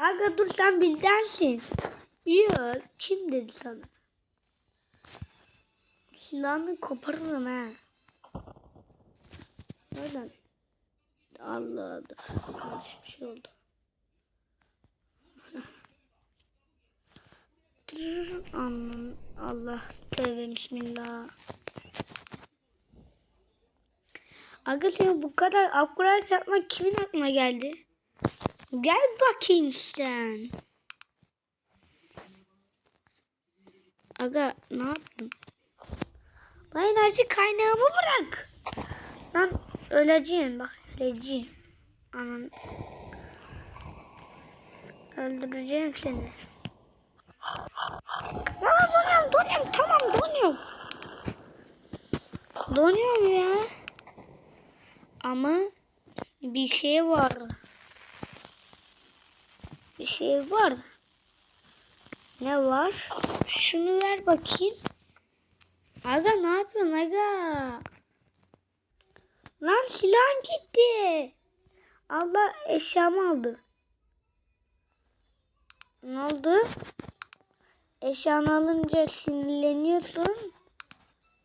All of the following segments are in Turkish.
Aga dur sen bildensin. Yok kim dedi sana? Silahını koparırım ha. Nereden? Allah. Yanlış bir şey oldu. Aman Allah tövbe bismillah. Aga sen bu kadar upgrade yapmak kimin aklına geldi? Gel bakayım sen. Aga ne yaptın? Lan enerji kaynağımı bırak. Lan öleceğim bak öleceğim. Aman. Öldüreceğim seni. Lan donuyorum donuyorum tamam donuyorum. Donuyorum ya. Ama bir şey var. Bir şey var. Ne var? Şunu ver bakayım. Aga ne yapıyorsun aga? Lan silahım gitti. Allah eşyamı aldı. Ne oldu? Eşyanı alınca sinirleniyorsun.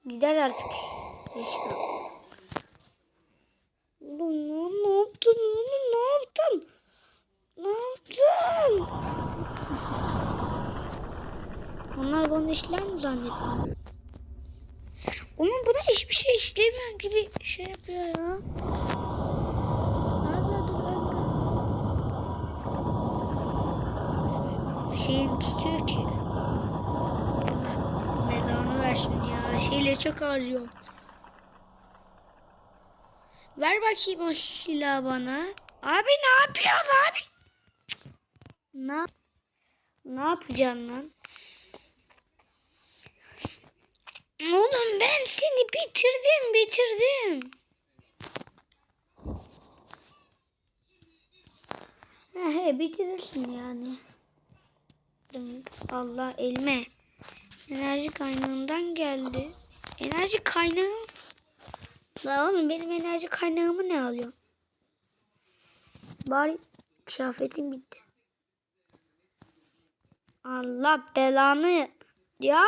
Gider artık. Eşya oğlum ne yaptın? Ne yaptın? Onlar bana işler mi zannediyor? Onun buna hiçbir şey işlemiyor gibi şey yapıyor ya. Aga dur aga. Şeyi tutuyor ki. Belanı versin ya. Şeyleri çok harcıyorum. Ver bakayım o silahı bana. Abi ne yapıyorsun abi? Ne, ne yapacaksın lan? Oğlum ben seni bitirdim bitirdim. He bitirirsin yani. Allah elme. Enerji kaynağından geldi. Enerji kaynağı. La oğlum benim enerji kaynağımı ne alıyor? Bari kıyafetim bitti. Allah belanı. Ya.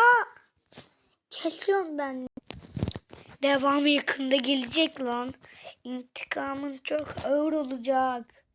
Kesiyorum ben. Devamı yakında gelecek lan. İntikamın çok ağır olacak.